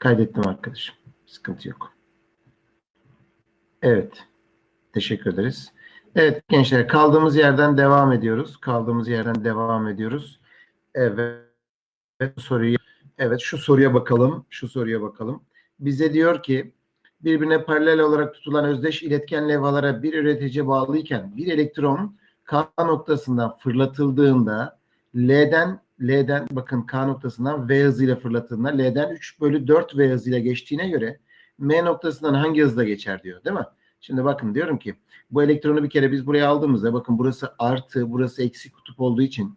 Kaydettim arkadaşım. Sıkıntı yok. Evet. Teşekkür ederiz. Evet gençler kaldığımız yerden devam ediyoruz. Kaldığımız yerden devam ediyoruz. Evet. Soruyu Evet şu soruya bakalım. Şu soruya bakalım. Bize diyor ki birbirine paralel olarak tutulan özdeş iletken levhalara bir üretici bağlıyken bir elektron K noktasından fırlatıldığında L'den L'den bakın K noktasından V hızıyla fırlatıldığında L'den 3 bölü 4 V hızıyla geçtiğine göre M noktasından hangi hızla geçer diyor değil mi? Şimdi bakın diyorum ki bu elektronu bir kere biz buraya aldığımızda bakın burası artı burası eksi kutup olduğu için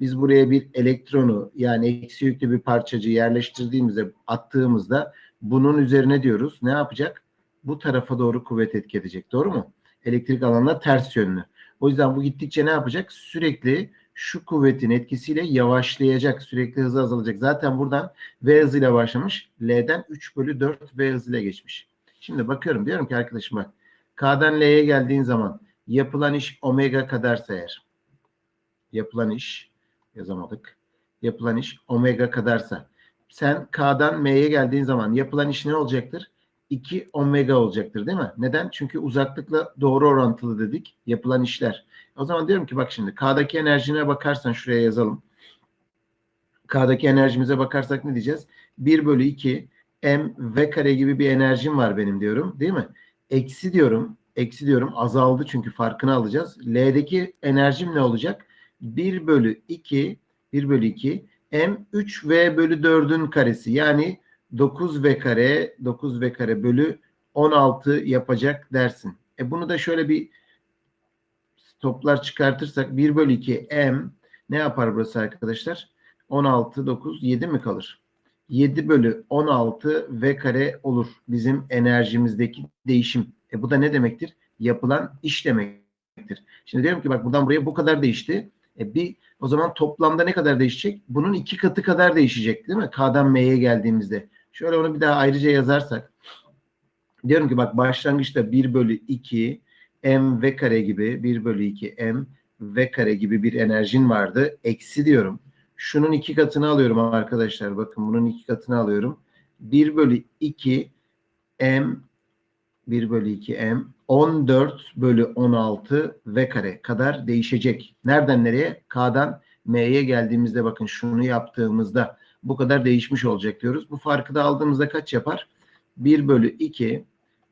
biz buraya bir elektronu yani eksi yüklü bir parçacı yerleştirdiğimizde attığımızda bunun üzerine diyoruz ne yapacak? Bu tarafa doğru kuvvet etki edecek. Doğru mu? Elektrik alanına ters yönlü. O yüzden bu gittikçe ne yapacak? Sürekli şu kuvvetin etkisiyle yavaşlayacak. Sürekli hızı azalacak. Zaten buradan V hızıyla başlamış. L'den 3 bölü 4 V hızıyla geçmiş. Şimdi bakıyorum diyorum ki arkadaşım bak. K'dan L'ye geldiğin zaman yapılan iş omega kadarsa eğer. Yapılan iş yazamadık. Yapılan iş omega kadarsa. Sen K'dan M'ye geldiğin zaman yapılan iş ne olacaktır? 2 omega olacaktır değil mi? Neden? Çünkü uzaklıkla doğru orantılı dedik yapılan işler. O zaman diyorum ki bak şimdi K'daki enerjine bakarsan şuraya yazalım. K'daki enerjimize bakarsak ne diyeceğiz? 1 bölü 2 m v kare gibi bir enerjim var benim diyorum değil mi? Eksi diyorum. Eksi diyorum azaldı çünkü farkını alacağız. L'deki enerjim ne olacak? 1 bölü 2 1 bölü 2 m 3v bölü 4'ün karesi yani 9v kare 9v kare bölü 16 yapacak dersin. E bunu da şöyle bir toplar çıkartırsak 1 bölü 2 m ne yapar burası arkadaşlar? 16, 9, 7 mi kalır? 7 bölü 16 v kare olur bizim enerjimizdeki değişim. E bu da ne demektir? Yapılan iş demektir. Şimdi diyorum ki bak buradan buraya bu kadar değişti. E bir o zaman toplamda ne kadar değişecek? Bunun iki katı kadar değişecek değil mi? K'dan M'ye geldiğimizde. Şöyle onu bir daha ayrıca yazarsak. Diyorum ki bak başlangıçta 1 bölü 2 m v kare gibi 1 bölü 2 m v kare gibi bir enerjin vardı. Eksi diyorum. Şunun iki katını alıyorum arkadaşlar. Bakın bunun iki katını alıyorum. 1 bölü 2 m 1 bölü 2 m 14 bölü 16 v kare kadar değişecek. Nereden nereye? K'dan M'ye geldiğimizde bakın şunu yaptığımızda bu kadar değişmiş olacak diyoruz. Bu farkı da aldığımızda kaç yapar? 1 bölü 2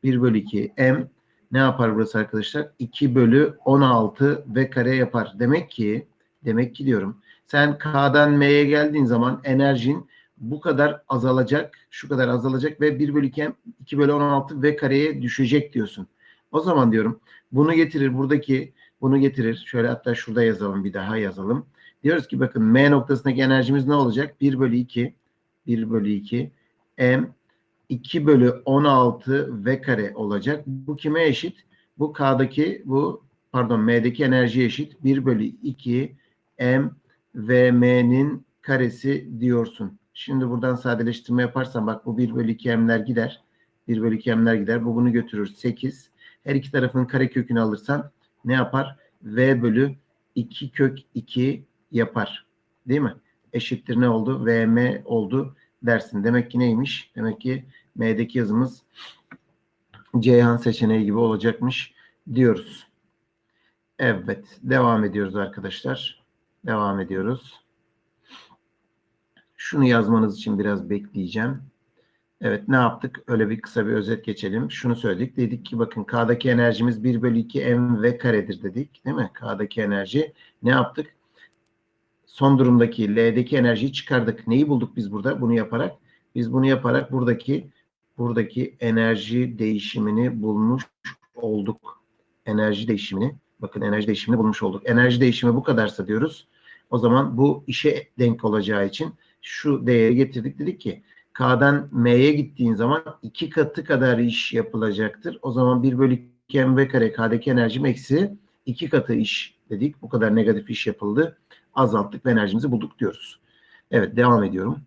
1 bölü 2 m ne yapar burası arkadaşlar? 2 bölü 16 v kare yapar. Demek ki demek ki diyorum sen K'dan M'ye geldiğin zaman enerjin bu kadar azalacak, şu kadar azalacak ve 1 bölü 2, 2 bölü 16 v kareye düşecek diyorsun. O zaman diyorum bunu getirir buradaki bunu getirir. Şöyle hatta şurada yazalım bir daha yazalım. Diyoruz ki bakın M noktasındaki enerjimiz ne olacak? 1 bölü 2 1 bölü 2 M 2 bölü 16 V kare olacak. Bu kime eşit? Bu K'daki bu pardon M'deki enerjiye eşit. 1 bölü 2 M ve M'nin karesi diyorsun. Şimdi buradan sadeleştirme yaparsam bak bu 1 bölü 2 M'ler gider. 1 bölü 2 M'ler gider. Bu bunu götürür. 8. Her iki tarafın kare kökünü alırsan ne yapar? V bölü 2 kök 2 yapar. Değil mi? Eşittir ne oldu? VM oldu dersin. Demek ki neymiş? Demek ki M'deki yazımız Ceyhan seçeneği gibi olacakmış diyoruz. Evet. Devam ediyoruz arkadaşlar. Devam ediyoruz. Şunu yazmanız için biraz bekleyeceğim. Evet ne yaptık? Öyle bir kısa bir özet geçelim. Şunu söyledik. Dedik ki bakın K'daki enerjimiz 1 bölü 2 m v karedir dedik. Değil mi? K'daki enerji. Ne yaptık? Son durumdaki L'deki enerjiyi çıkardık. Neyi bulduk biz burada? Bunu yaparak. Biz bunu yaparak buradaki buradaki enerji değişimini bulmuş olduk. Enerji değişimini. Bakın enerji değişimini bulmuş olduk. Enerji değişimi bu kadarsa diyoruz. O zaman bu işe denk olacağı için şu değeri getirdik. Dedik ki K'dan M'ye gittiğin zaman iki katı kadar iş yapılacaktır. O zaman 1 bölü 2 mv kare K'daki enerjim eksi iki katı iş dedik. Bu kadar negatif iş yapıldı. Azalttık ve enerjimizi bulduk diyoruz. Evet devam ediyorum.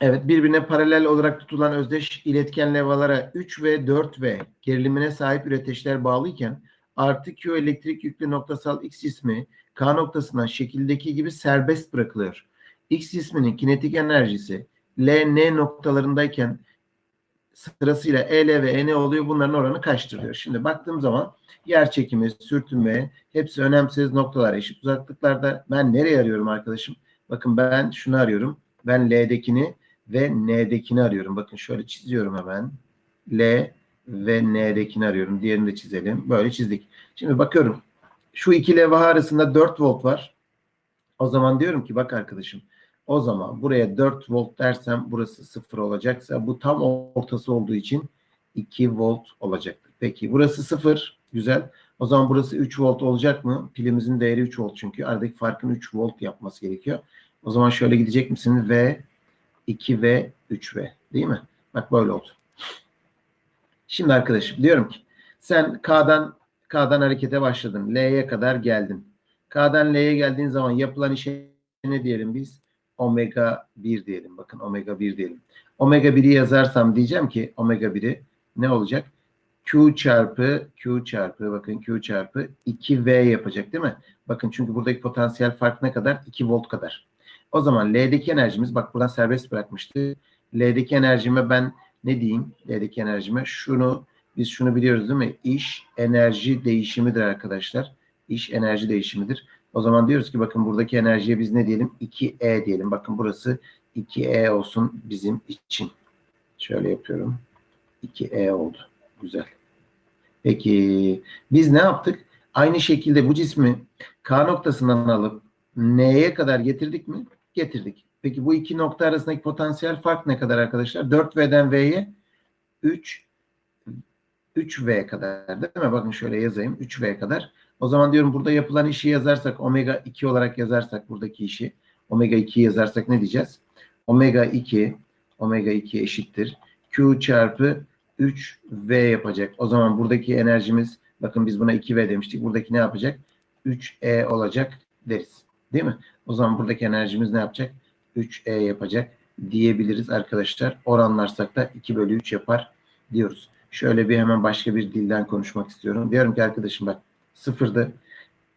Evet birbirine paralel olarak tutulan özdeş iletken levhalara 3 ve 4 ve gerilimine sahip üreteçler bağlıyken artı Q elektrik yüklü noktasal X cismi K noktasından şekildeki gibi serbest bırakılıyor. X cisminin kinetik enerjisi L, N noktalarındayken sırasıyla EL ve EN oluyor. Bunların oranı kaçtır diyor. Şimdi baktığım zaman yer çekimi, sürtünme hepsi önemsiz noktalar eşit uzaklıklarda. Ben nereye arıyorum arkadaşım? Bakın ben şunu arıyorum. Ben L'dekini ve N'dekini arıyorum. Bakın şöyle çiziyorum hemen. L ve N'dekini arıyorum. Diğerini de çizelim. Böyle çizdik. Şimdi bakıyorum. Şu iki levha arasında 4 volt var. O zaman diyorum ki bak arkadaşım o zaman buraya 4 volt dersem burası 0 olacaksa bu tam ortası olduğu için 2 volt olacaktır. Peki burası 0 güzel. O zaman burası 3 volt olacak mı? Pilimizin değeri 3 volt çünkü aradaki farkın 3 volt yapması gerekiyor. O zaman şöyle gidecek misiniz? V 2V 3V değil mi? Bak böyle oldu. Şimdi arkadaşım diyorum ki sen K'dan K'dan harekete başladın. L'ye kadar geldin. K'dan L'ye geldiğin zaman yapılan işe ne diyelim biz? Omega 1 diyelim. Bakın omega 1 diyelim. Omega 1'i yazarsam diyeceğim ki omega 1'i ne olacak? Q çarpı Q çarpı bakın Q çarpı 2V yapacak değil mi? Bakın çünkü buradaki potansiyel fark ne kadar? 2 volt kadar. O zaman L'deki enerjimiz bak buradan serbest bırakmıştı. L'deki enerjime ben ne diyeyim? L'deki enerjime şunu biz şunu biliyoruz değil mi? İş enerji değişimidir arkadaşlar. İş enerji değişimidir. O zaman diyoruz ki bakın buradaki enerjiye biz ne diyelim? 2E diyelim. Bakın burası 2E olsun bizim için. Şöyle yapıyorum. 2E oldu. Güzel. Peki biz ne yaptık? Aynı şekilde bu cismi K noktasından alıp N'ye kadar getirdik mi? Getirdik. Peki bu iki nokta arasındaki potansiyel fark ne kadar arkadaşlar? 4V'den V'ye 3 3V kadar değil mi? Bakın şöyle yazayım. 3V kadar. O zaman diyorum burada yapılan işi yazarsak omega 2 olarak yazarsak buradaki işi omega 2 yazarsak ne diyeceğiz? Omega 2 omega 2 eşittir. Q çarpı 3V yapacak. O zaman buradaki enerjimiz bakın biz buna 2V demiştik. Buradaki ne yapacak? 3E olacak deriz. Değil mi? O zaman buradaki enerjimiz ne yapacak? 3E yapacak diyebiliriz arkadaşlar. Oranlarsak da 2 bölü 3 yapar diyoruz. Şöyle bir hemen başka bir dilden konuşmak istiyorum. Diyorum ki arkadaşım bak sıfırdı.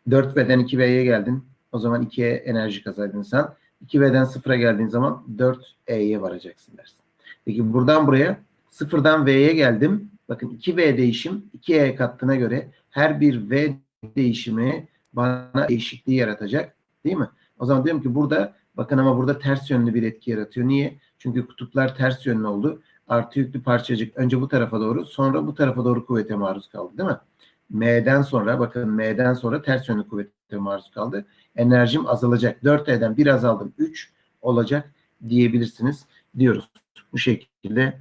4V'den 2V'ye geldin. O zaman 2'ye enerji kazandın sen. 2V'den sıfıra geldiğin zaman 4E'ye varacaksın dersin. Peki buradan buraya sıfırdan V'ye geldim. Bakın 2V değişim 2E kattığına göre her bir V değişimi bana değişikliği yaratacak. Değil mi? O zaman diyorum ki burada bakın ama burada ters yönlü bir etki yaratıyor. Niye? Çünkü kutuplar ters yönlü oldu. Artı yüklü parçacık önce bu tarafa doğru sonra bu tarafa doğru kuvvete maruz kaldı değil mi? M'den sonra bakın M'den sonra ters yönlü kuvvete maruz kaldı. Enerjim azalacak. 4E'den bir azaldım 3 olacak diyebilirsiniz diyoruz. Bu şekilde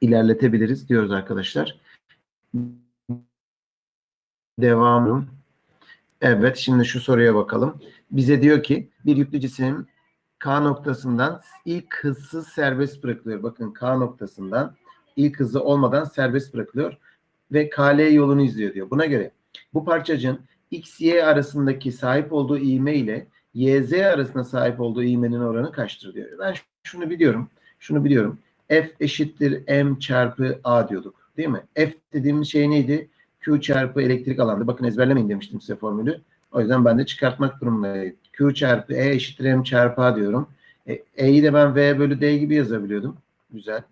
ilerletebiliriz diyoruz arkadaşlar. Devam. Evet şimdi şu soruya bakalım. Bize diyor ki bir yüklü cisim K noktasından ilk hızsız serbest bırakılıyor. Bakın K noktasından ilk hızı olmadan serbest bırakılıyor ve KL yolunu izliyor diyor. Buna göre bu parçacığın X, Y arasındaki sahip olduğu ivme ile YZ arasında sahip olduğu ivmenin oranı kaçtır diyor. Ben şunu biliyorum. Şunu biliyorum. F eşittir M çarpı A diyorduk. Değil mi? F dediğimiz şey neydi? Q çarpı elektrik alandı. Bakın ezberlemeyin demiştim size formülü. O yüzden ben de çıkartmak durumundayım. Q çarpı E eşittir M çarpı A diyorum. E, E'yi de ben V bölü D gibi yazabiliyordum. Güzel.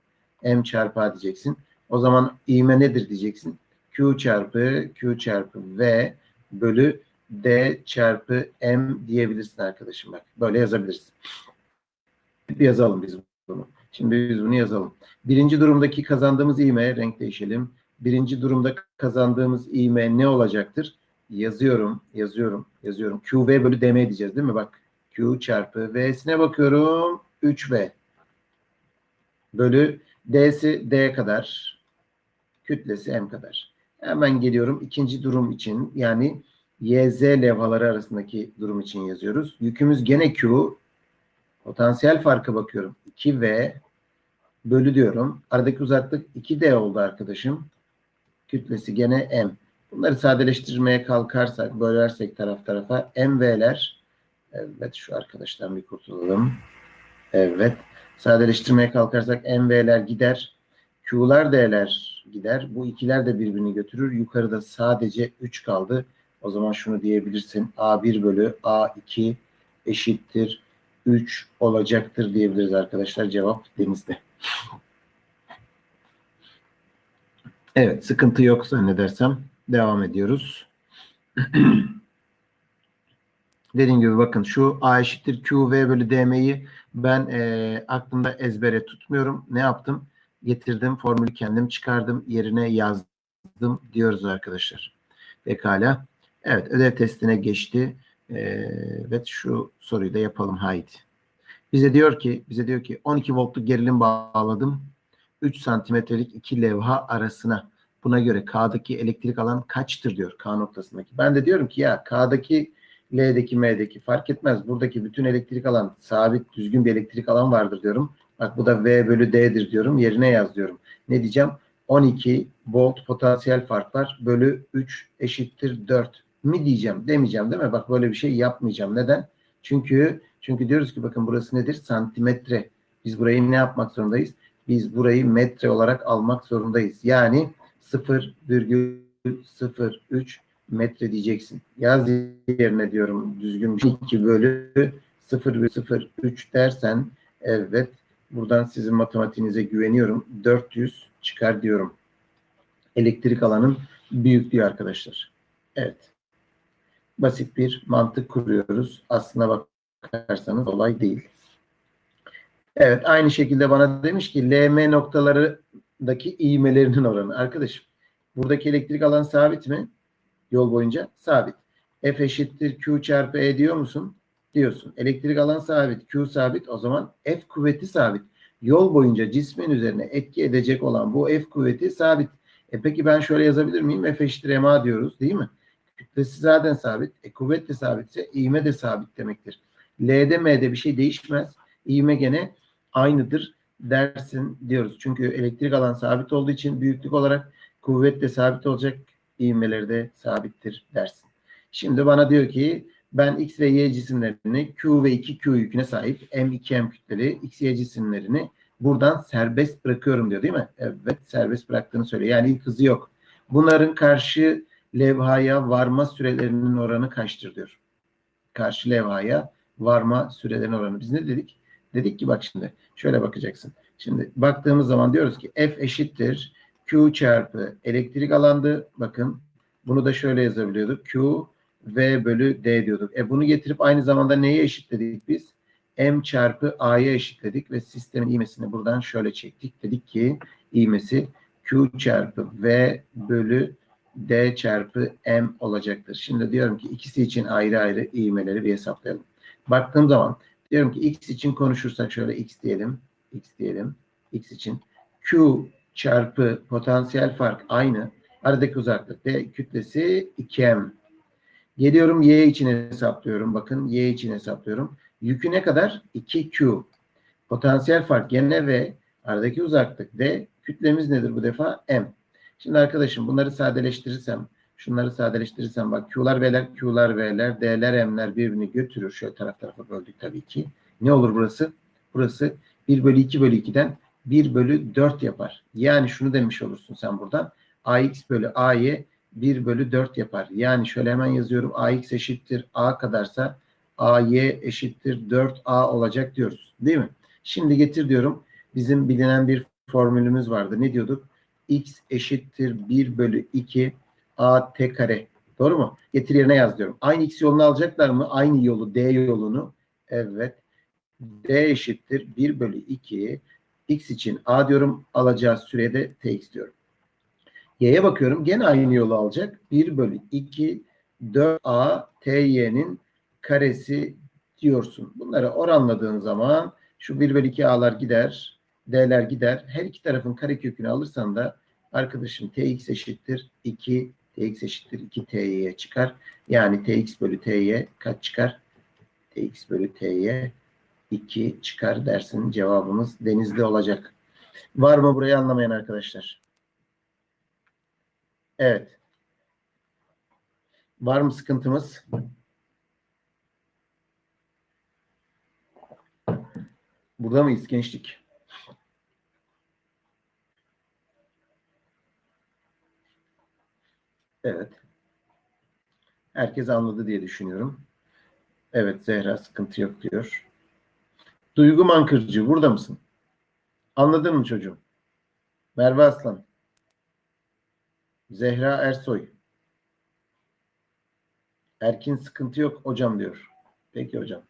M çarpı A diyeceksin. O zaman ivme nedir diyeceksin. Q çarpı Q çarpı V bölü D çarpı M diyebilirsin arkadaşım bak. Böyle yazabiliriz. Bir yazalım biz bunu. Şimdi biz bunu yazalım. Birinci durumdaki kazandığımız ivme renk değişelim. Birinci durumda kazandığımız ivme ne olacaktır? Yazıyorum, yazıyorum, yazıyorum. QV bölü DM diyeceğiz değil mi? Bak Q çarpı V'sine bakıyorum. 3V bölü D'si D kadar. Kütlesi M kadar. Hemen geliyorum ikinci durum için. Yani YZ levhaları arasındaki durum için yazıyoruz. Yükümüz gene Q. Potansiyel farka bakıyorum. 2V bölü diyorum. Aradaki uzaklık 2D oldu arkadaşım. Kütlesi gene M. Bunları sadeleştirmeye kalkarsak, bölersek taraf tarafa MV'ler evet şu arkadaştan bir kurtulalım. Evet. Sadeleştirmeye kalkarsak MV'ler gider. Q'lar D'ler gider. Bu ikiler de birbirini götürür. Yukarıda sadece 3 kaldı. O zaman şunu diyebilirsin. A1 bölü A2 eşittir 3 olacaktır diyebiliriz arkadaşlar. Cevap denizde. Evet sıkıntı yok zannedersem. Devam ediyoruz. Dediğim gibi bakın şu A eşittir QV bölü DM'yi ben e, aklımda ezbere tutmuyorum. Ne yaptım? Getirdim formülü kendim çıkardım. Yerine yazdım diyoruz arkadaşlar. Pekala. Evet ödev testine geçti. E, evet şu soruyu da yapalım haydi. Bize diyor ki bize diyor ki 12 voltluk gerilim bağladım. 3 santimetrelik iki levha arasına. Buna göre K'daki elektrik alan kaçtır diyor K noktasındaki. Ben de diyorum ki ya K'daki L'deki M'deki fark etmez. Buradaki bütün elektrik alan sabit düzgün bir elektrik alan vardır diyorum. Bak bu da V bölü D'dir diyorum. Yerine yaz diyorum. Ne diyeceğim? 12 volt potansiyel fark var. Bölü 3 eşittir 4 mi diyeceğim? Demeyeceğim değil mi? Bak böyle bir şey yapmayacağım. Neden? Çünkü çünkü diyoruz ki bakın burası nedir? Santimetre. Biz burayı ne yapmak zorundayız? Biz burayı metre olarak almak zorundayız. Yani 0,03 metre diyeceksin. Yaz yerine diyorum düzgün bir şey. 2 bölü 0,03 dersen evet buradan sizin matematiğinize güveniyorum. 400 çıkar diyorum. Elektrik alanın büyüklüğü arkadaşlar. Evet. Basit bir mantık kuruyoruz. Aslına bakarsanız olay değil. Evet aynı şekilde bana demiş ki LM noktalarındaki ivmelerinin oranı. Arkadaşım buradaki elektrik alan sabit mi? Yol boyunca sabit. F eşittir Q çarpı E diyor musun? Diyorsun. Elektrik alan sabit. Q sabit. O zaman F kuvveti sabit. Yol boyunca cismin üzerine etki edecek olan bu F kuvveti sabit. E peki ben şöyle yazabilir miyim? F eşittir MA diyoruz değil mi? Kütlesi zaten sabit. E kuvvet de sabitse ivme de sabit demektir. L'de M'de bir şey değişmez. İvme gene aynıdır dersin diyoruz. Çünkü elektrik alan sabit olduğu için büyüklük olarak kuvvet de sabit olacak ivmeleri de sabittir dersin. Şimdi bana diyor ki ben X ve Y cisimlerini Q ve 2Q yüküne sahip M2M kütleli X, Y cisimlerini buradan serbest bırakıyorum diyor değil mi? Evet serbest bıraktığını söylüyor. Yani ilk hızı yok. Bunların karşı levhaya varma sürelerinin oranı kaçtır diyor. Karşı levhaya varma sürelerinin oranı. Biz ne dedik? Dedik ki bak şimdi şöyle bakacaksın. Şimdi baktığımız zaman diyoruz ki F eşittir Q çarpı elektrik alandı. Bakın bunu da şöyle yazabiliyorduk. Q V bölü D diyorduk. E bunu getirip aynı zamanda neye eşitledik biz? M çarpı A'ya eşitledik ve sistemin ivmesini buradan şöyle çektik. Dedik ki ivmesi Q çarpı V bölü D çarpı M olacaktır. Şimdi diyorum ki ikisi için ayrı ayrı ivmeleri bir hesaplayalım. Baktığım zaman diyorum ki X için konuşursak şöyle X diyelim. X diyelim. X için Q çarpı potansiyel fark aynı. Aradaki uzaklık D kütlesi 2M. Geliyorum Y için hesaplıyorum. Bakın Y için hesaplıyorum. Yükü ne kadar? 2Q. Potansiyel fark gene V. Aradaki uzaklık D. Kütlemiz nedir bu defa? M. Şimdi arkadaşım bunları sadeleştirirsem, şunları sadeleştirirsem bak Q'lar V'ler, Q'lar V'ler, D'ler M'ler birbirini götürür. Şöyle taraf tarafa böldük tabii ki. Ne olur burası? Burası 1 bölü 2 bölü 2'den 1 bölü 4 yapar. Yani şunu demiş olursun sen buradan. AX bölü AY 1 bölü 4 yapar. Yani şöyle hemen yazıyorum. AX eşittir A kadarsa AY eşittir 4A olacak diyoruz. Değil mi? Şimdi getir diyorum. Bizim bilinen bir formülümüz vardı. Ne diyorduk? X eşittir 1 bölü 2 A T kare. Doğru mu? Getir yerine yaz diyorum. Aynı X yolunu alacaklar mı? Aynı yolu D yolunu. Evet. D eşittir 1 bölü 2 X için A diyorum. Alacağı sürede TX diyorum. Y'ye bakıyorum. Gene aynı yolu alacak. 1 bölü 2 4A TY'nin karesi diyorsun. Bunları oranladığın zaman şu 1 bölü 2 A'lar gider. D'ler gider. Her iki tarafın karekökünü alırsan da arkadaşım TX eşittir 2 TX eşittir 2 TY'ye çıkar. Yani TX bölü TY kaç çıkar? TX bölü TY 2 çıkar dersin. Cevabımız denizli olacak. Var mı burayı anlamayan arkadaşlar? Evet. Var mı sıkıntımız? Burada mıyız gençlik? Evet. Herkes anladı diye düşünüyorum. Evet Zehra sıkıntı yok diyor. Duygu Mankırcı burada mısın? Anladın mı çocuğum? Merve Aslan. Zehra Ersoy. Erkin sıkıntı yok hocam diyor. Peki hocam.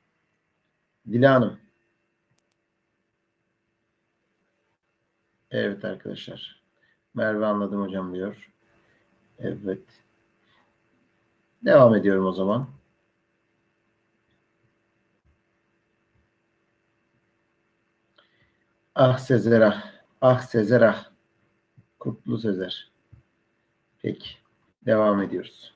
Dila Hanım. Evet arkadaşlar. Merve anladım hocam diyor. Evet. Devam ediyorum o zaman. Ah Sezer ah. Ah Sezer ah. Kutlu Sezer. Peki. Devam ediyoruz.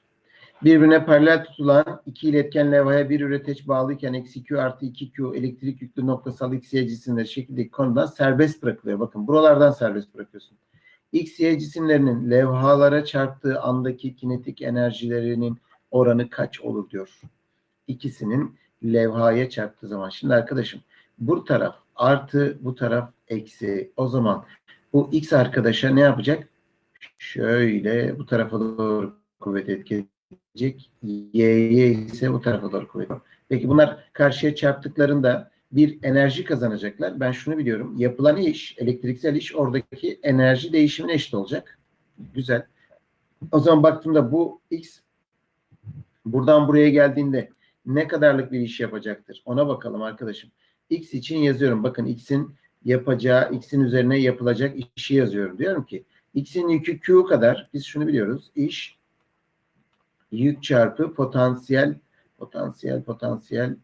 Birbirine paralel tutulan iki iletken levhaya bir üreteç bağlıyken eksi Q artı 2Q elektrik yüklü noktasal X, Y cisimleri şekildeki konudan serbest bırakılıyor. Bakın buralardan serbest bırakıyorsun. X, Y cisimlerinin levhalara çarptığı andaki kinetik enerjilerinin oranı kaç olur diyor. İkisinin levhaya çarptığı zaman. Şimdi arkadaşım bu taraf artı bu taraf eksi. O zaman bu X arkadaşa ne yapacak? Şöyle bu tarafa doğru kuvvet etki edecek. Y'ye ise bu tarafa doğru kuvvet. Peki bunlar karşıya çarptıklarında bir enerji kazanacaklar. Ben şunu biliyorum. Yapılan iş, elektriksel iş oradaki enerji değişimine eşit olacak. Güzel. O zaman baktığımda bu X buradan buraya geldiğinde ne kadarlık bir iş yapacaktır? Ona bakalım arkadaşım. X için yazıyorum. Bakın X'in yapacağı, X'in üzerine yapılacak işi yazıyorum. Diyorum ki X'in yükü Q kadar. Biz şunu biliyoruz. İş yük çarpı potansiyel potansiyel potansiyel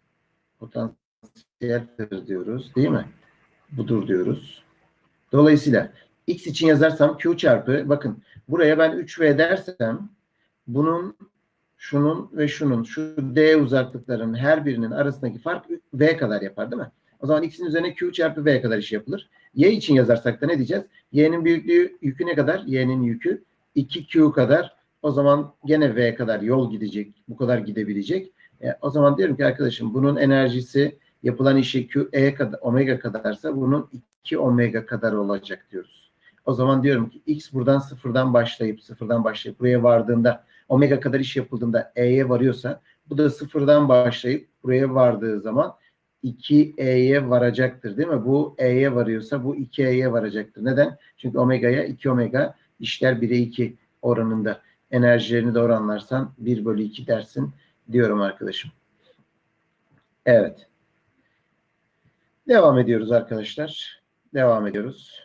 potansiyel diyoruz. Değil mi? Budur diyoruz. Dolayısıyla X için yazarsam Q çarpı bakın buraya ben 3V dersem bunun şunun ve şunun şu D uzaklıklarının her birinin arasındaki fark V kadar yapar değil mi? O zaman X'in üzerine Q çarpı V kadar iş yapılır. Y için yazarsak da ne diyeceğiz? Y'nin büyüklüğü yükü ne kadar? Y'nin yükü 2Q kadar. O zaman gene V kadar yol gidecek. Bu kadar gidebilecek. E, o zaman diyorum ki arkadaşım bunun enerjisi yapılan işi Q, E kadar, omega kadarsa bunun 2 omega kadar olacak diyoruz. O zaman diyorum ki X buradan sıfırdan başlayıp sıfırdan başlayıp buraya vardığında omega kadar iş yapıldığında E'ye varıyorsa bu da sıfırdan başlayıp buraya vardığı zaman 2E'ye varacaktır değil mi? Bu E'ye varıyorsa bu 2E'ye varacaktır. Neden? Çünkü omega'ya 2 omega işler 1'e 2 oranında. Enerjilerini de oranlarsan 1 bölü 2 dersin diyorum arkadaşım. Evet. Devam ediyoruz arkadaşlar. Devam ediyoruz.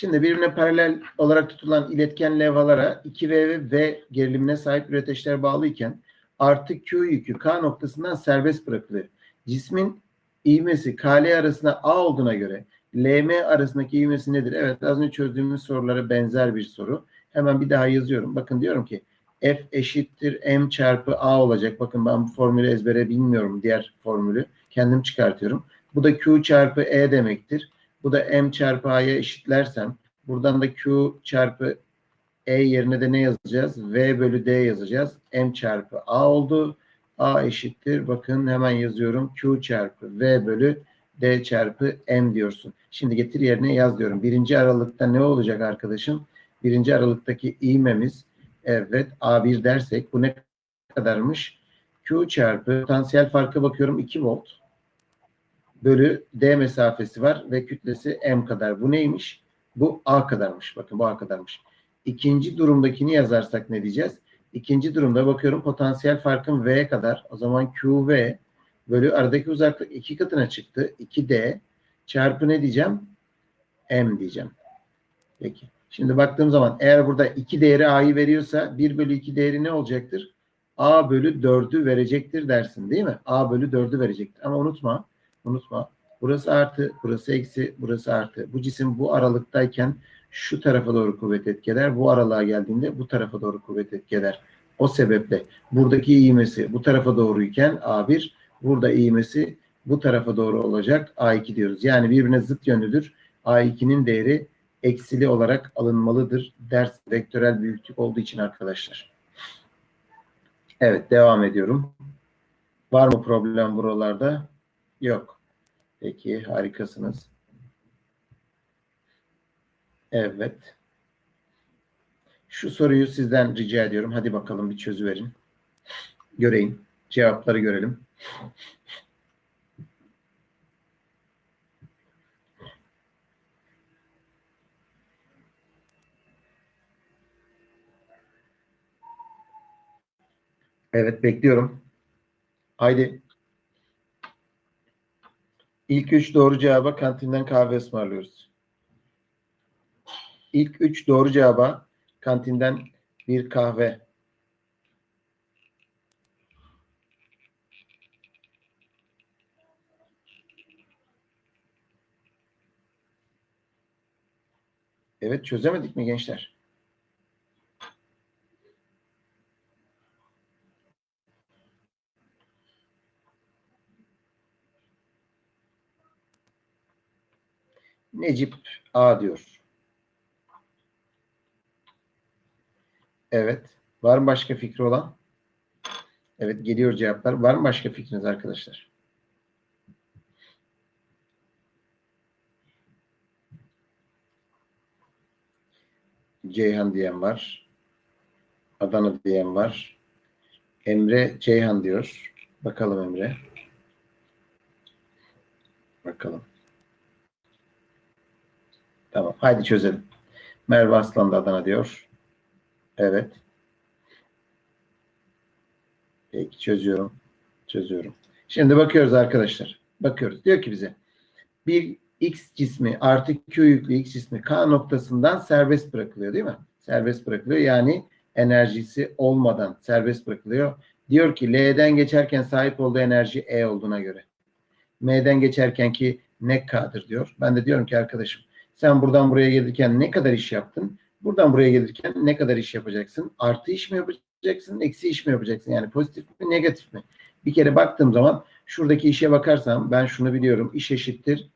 Şimdi birbirine paralel olarak tutulan iletken levhalara 2V ve V gerilimine sahip üreteçler bağlıyken artı Q yükü K noktasından serbest bırakılıyor. Cismin ivmesi KL arasında A olduğuna göre LM arasındaki ivmesi nedir? Evet az önce çözdüğümüz sorulara benzer bir soru. Hemen bir daha yazıyorum. Bakın diyorum ki F eşittir M çarpı A olacak. Bakın ben bu formülü ezbere bilmiyorum. Diğer formülü kendim çıkartıyorum. Bu da Q çarpı E demektir. Bu da M çarpı A'ya eşitlersem buradan da Q çarpı E yerine de ne yazacağız? V bölü D yazacağız. M çarpı A oldu. A eşittir. Bakın hemen yazıyorum. Q çarpı V bölü D çarpı M diyorsun. Şimdi getir yerine yaz diyorum. Birinci aralıkta ne olacak arkadaşım? Birinci aralıktaki ivmemiz evet A1 dersek bu ne kadarmış? Q çarpı potansiyel farka bakıyorum 2 volt bölü D mesafesi var ve kütlesi M kadar. Bu neymiş? Bu A kadarmış. Bakın bu A kadarmış. İkinci durumdakini yazarsak ne diyeceğiz? İkinci durumda bakıyorum potansiyel farkım V kadar. O zaman QV bölü aradaki uzaklık iki katına çıktı. 2D çarpı ne diyeceğim? M diyeceğim. Peki. Şimdi baktığım zaman eğer burada 2 değeri A'yı veriyorsa 1 bölü 2 değeri ne olacaktır? A bölü 4'ü verecektir dersin değil mi? A bölü 4'ü verecektir. Ama unutma Unutma. Burası artı, burası eksi, burası artı. Bu cisim bu aralıktayken şu tarafa doğru kuvvet etkiler. Bu aralığa geldiğinde bu tarafa doğru kuvvet etkiler. O sebeple buradaki iğmesi bu tarafa doğruyken A1, burada iğmesi bu tarafa doğru olacak A2 diyoruz. Yani birbirine zıt yönlüdür. A2'nin değeri eksili olarak alınmalıdır. Ders vektörel büyüklük olduğu için arkadaşlar. Evet devam ediyorum. Var mı problem buralarda? Yok. Peki harikasınız. Evet. Şu soruyu sizden rica ediyorum. Hadi bakalım bir çözüverin. Göreyim. Cevapları görelim. Evet bekliyorum. Haydi. İlk üç doğru cevaba kantinden kahve ısmarlıyoruz. İlk üç doğru cevaba kantinden bir kahve. Evet çözemedik mi gençler? Necip A diyor. Evet. Var mı başka fikri olan? Evet geliyor cevaplar. Var mı başka fikriniz arkadaşlar? Ceyhan diyen var. Adana diyen var. Emre Ceyhan diyor. Bakalım Emre. Bakalım. Tamam. Haydi çözelim. Merve Aslan da Adana diyor. Evet. Peki çözüyorum. Çözüyorum. Şimdi bakıyoruz arkadaşlar. Bakıyoruz. Diyor ki bize bir X cismi artı Q yüklü X cismi K noktasından serbest bırakılıyor değil mi? Serbest bırakılıyor. Yani enerjisi olmadan serbest bırakılıyor. Diyor ki L'den geçerken sahip olduğu enerji E olduğuna göre. M'den geçerken ki ne K'dır diyor. Ben de diyorum ki arkadaşım sen buradan buraya gelirken ne kadar iş yaptın? Buradan buraya gelirken ne kadar iş yapacaksın? Artı iş mi yapacaksın? Eksi iş mi yapacaksın? Yani pozitif mi, negatif mi? Bir kere baktığım zaman şuradaki işe bakarsam ben şunu biliyorum. İş eşittir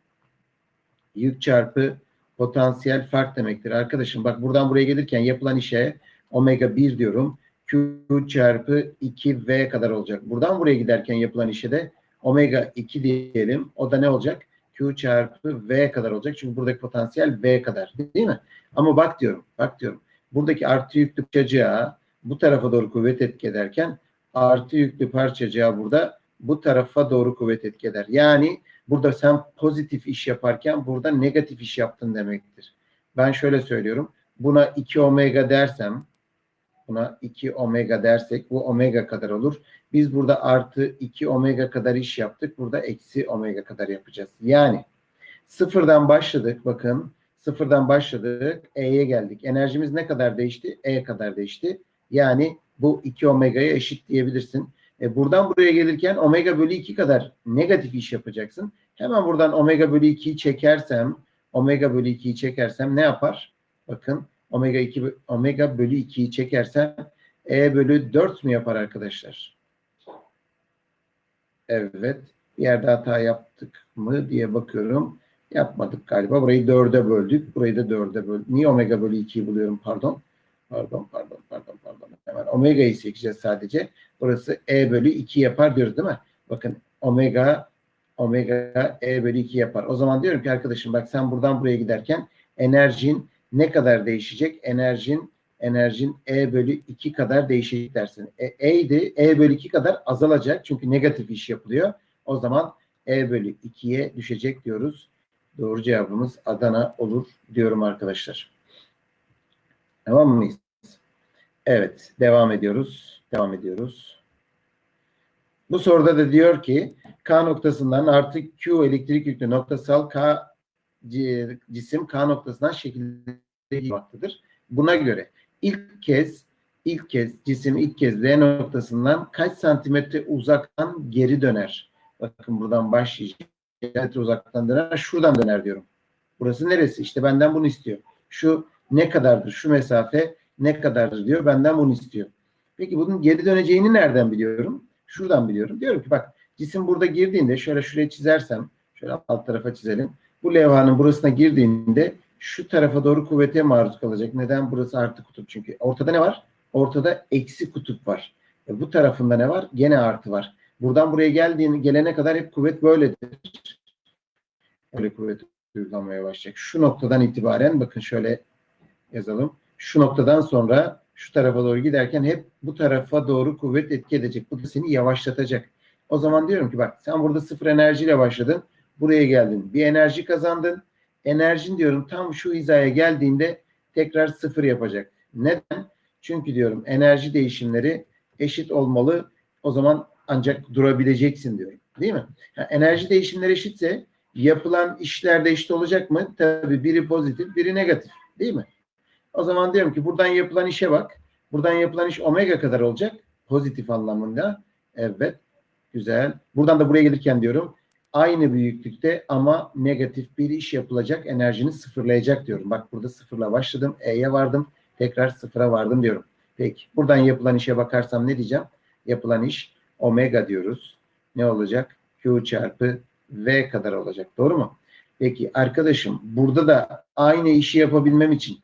yük çarpı potansiyel fark demektir. Arkadaşım bak buradan buraya gelirken yapılan işe omega 1 diyorum. Q çarpı 2V kadar olacak. Buradan buraya giderken yapılan işe de omega 2 diyelim. O da ne olacak? Q çarpı V kadar olacak. Çünkü buradaki potansiyel V kadar. Değil mi? Ama bak diyorum. Bak diyorum. Buradaki artı yüklü parçacığa bu tarafa doğru kuvvet etki ederken artı yüklü parçacığa burada bu tarafa doğru kuvvet etki eder. Yani burada sen pozitif iş yaparken burada negatif iş yaptın demektir. Ben şöyle söylüyorum. Buna 2 omega dersem buna 2 omega dersek bu omega kadar olur. Biz burada artı 2 omega kadar iş yaptık. Burada eksi omega kadar yapacağız. Yani sıfırdan başladık. Bakın sıfırdan başladık. E'ye geldik. Enerjimiz ne kadar değişti? E kadar değişti. Yani bu 2 omega'ya eşit diyebilirsin. E buradan buraya gelirken omega bölü 2 kadar negatif iş yapacaksın. Hemen buradan omega bölü 2'yi çekersem omega bölü 2'yi çekersem ne yapar? Bakın omega 2 omega bölü 2'yi çekersem e bölü 4 mü yapar arkadaşlar? Evet. Bir yerde hata yaptık mı diye bakıyorum. Yapmadık galiba. Burayı 4'e böldük. Burayı da 4'e böldük. Niye omega bölü 2'yi buluyorum? Pardon. Pardon, pardon, pardon, pardon. Hemen omega'yı seçeceğiz sadece. Burası e bölü 2 yapar diyoruz değil mi? Bakın omega omega e bölü 2 yapar. O zaman diyorum ki arkadaşım bak sen buradan buraya giderken enerjin ne kadar değişecek? Enerjin enerjin e bölü 2 kadar değişecek dersin. E, e'ydi. E bölü 2 kadar azalacak. Çünkü negatif iş yapılıyor. O zaman e bölü 2'ye düşecek diyoruz. Doğru cevabımız Adana olur diyorum arkadaşlar. Tamam mıyız? Evet. Devam ediyoruz. Devam ediyoruz. Bu soruda da diyor ki K noktasından artık Q elektrik yüklü noktasal K cisim K noktasından şekillenmektedir. Buna göre ilk kez ilk kez cisim ilk kez L noktasından kaç santimetre uzaktan geri döner? Bakın buradan başlayacak. Metre uzaktan döner. Şuradan döner diyorum. Burası neresi? İşte benden bunu istiyor. Şu ne kadardır? Şu mesafe ne kadardır diyor. Benden bunu istiyor. Peki bunun geri döneceğini nereden biliyorum? Şuradan biliyorum. Diyorum ki bak cisim burada girdiğinde şöyle şuraya çizersem şöyle alt tarafa çizelim. Bu levhanın burasına girdiğinde şu tarafa doğru kuvvete maruz kalacak. Neden? Burası artı kutup çünkü. Ortada ne var? Ortada eksi kutup var. E bu tarafında ne var? Gene artı var. Buradan buraya geldiğini gelene kadar hep kuvvet böyledir. Böyle kuvvet uygulamaya başlayacak. Şu noktadan itibaren bakın şöyle yazalım. Şu noktadan sonra şu tarafa doğru giderken hep bu tarafa doğru kuvvet etki edecek. Bu da seni yavaşlatacak. O zaman diyorum ki bak sen burada sıfır enerjiyle başladın. Buraya geldin. Bir enerji kazandın. Enerjin diyorum tam şu hizaya geldiğinde tekrar sıfır yapacak. Neden? Çünkü diyorum enerji değişimleri eşit olmalı. O zaman ancak durabileceksin diyorum. Değil mi? Ha, enerji değişimleri eşitse yapılan işler de eşit olacak mı? Tabii biri pozitif, biri negatif. Değil mi? O zaman diyorum ki buradan yapılan işe bak. Buradan yapılan iş omega kadar olacak. Pozitif anlamında. Evet. Güzel. Buradan da buraya gelirken diyorum aynı büyüklükte ama negatif bir iş yapılacak. Enerjini sıfırlayacak diyorum. Bak burada sıfırla başladım. E'ye vardım. Tekrar sıfıra vardım diyorum. Peki. Buradan yapılan işe bakarsam ne diyeceğim? Yapılan iş omega diyoruz. Ne olacak? Q çarpı V kadar olacak. Doğru mu? Peki arkadaşım burada da aynı işi yapabilmem için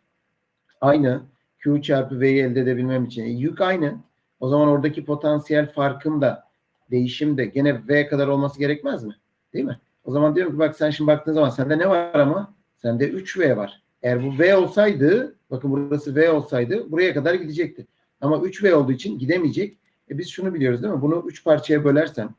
aynı Q çarpı V'yi elde edebilmem için e, yük aynı. O zaman oradaki potansiyel farkım da değişim de gene V kadar olması gerekmez mi? Değil mi? O zaman diyorum ki bak sen şimdi baktığın zaman sende ne var ama? Sende 3V var. Eğer bu V olsaydı bakın burası V olsaydı buraya kadar gidecekti. Ama 3V olduğu için gidemeyecek. E biz şunu biliyoruz değil mi? Bunu 3 parçaya bölersem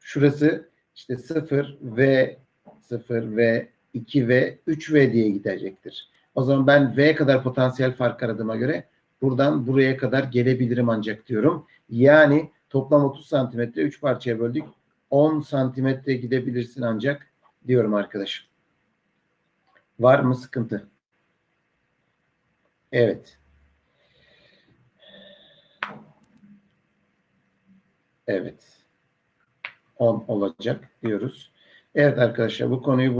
şurası işte 0 V 0 V 2 V 3 V diye gidecektir. O zaman ben V kadar potansiyel fark aradığıma göre buradan buraya kadar gelebilirim ancak diyorum. Yani toplam 30 santimetre 3 parçaya böldük. 10 santimetre gidebilirsin ancak diyorum arkadaşım. Var mı sıkıntı? Evet. Evet. 10 olacak diyoruz. Evet arkadaşlar bu konuyu